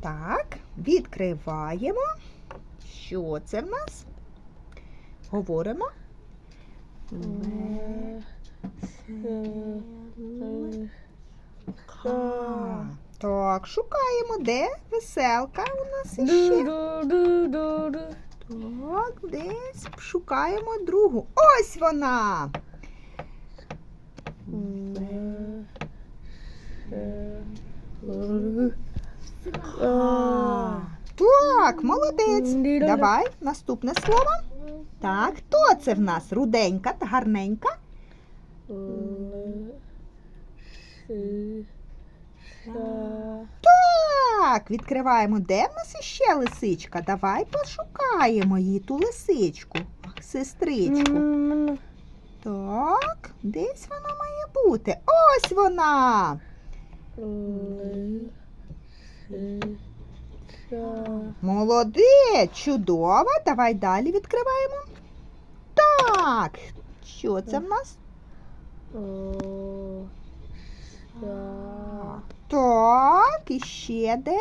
Так, відкриваємо. Що це в нас? Говоримо. Так, шукаємо, де веселка у нас іще. Так, десь шукаємо другу. Ось вона. Ка. Так, молодець. Давай наступне слово. Так, хто це в нас? Руденька та гарненька? Так, відкриваємо. Де в нас іще лисичка? Давай пошукаємо її ту лисичку, сестричку. Так, десь вона має бути. Ось вона. Молодець, чудово. Давай далі відкриваємо. Так, що це в нас? Так, і ще де?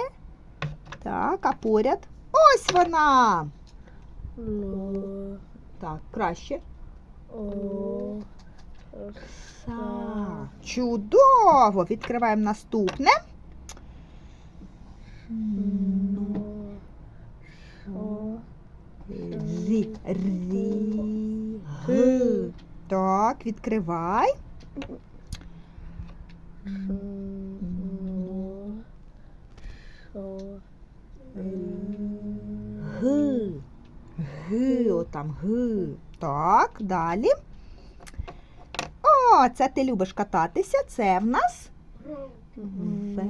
Так, а поряд. Ось вона. Так, краще. Так, чудово. Відкриваємо наступне. Зі, рі, г. Так, відкривай. Г. Г, отам Г. Так, далі. О, це ти любиш кататися. Це в нас В.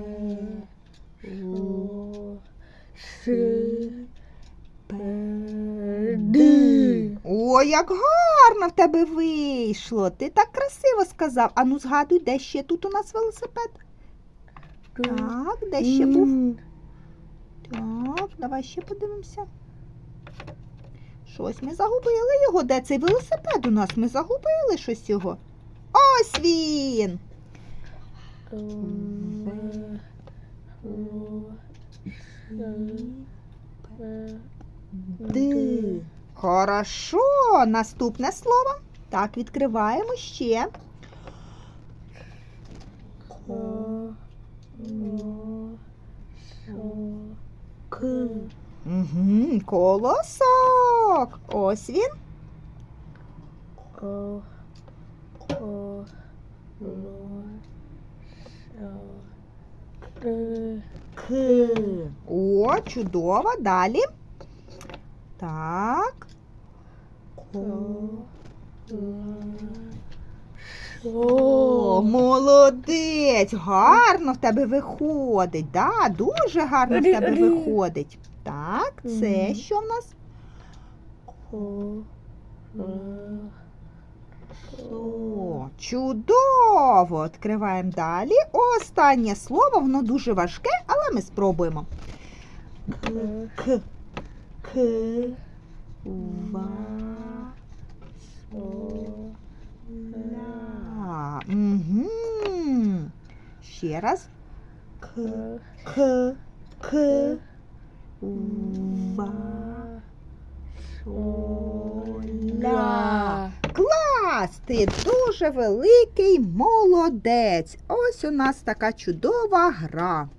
Д. О, як гарно в тебе вийшло. Ти так красиво сказав. Ану, згадуй, де ще тут у нас велосипед? Так, де ще був? Так, давай ще подивимося. Щось ми загубили його. Де цей велосипед у нас? Ми загубили щось його. Ось він. Д. Хорошо. Наступне слово. Так, відкриваємо ще. К. Угу, колосок. Ось він. К. О, чудово. Далі. Так. О, молодець! Гарно в тебе виходить. Да, дуже гарно в тебе виходить. Так, це що в нас? О, чудово! Відкриваємо далі. Останнє слово, воно дуже важке, але ми спробуємо. К. К. К. Ва. Угу. Ще раз. К. К. К. Ва. Ла. Клас! Ти дуже великий молодець. Ось у нас така чудова гра.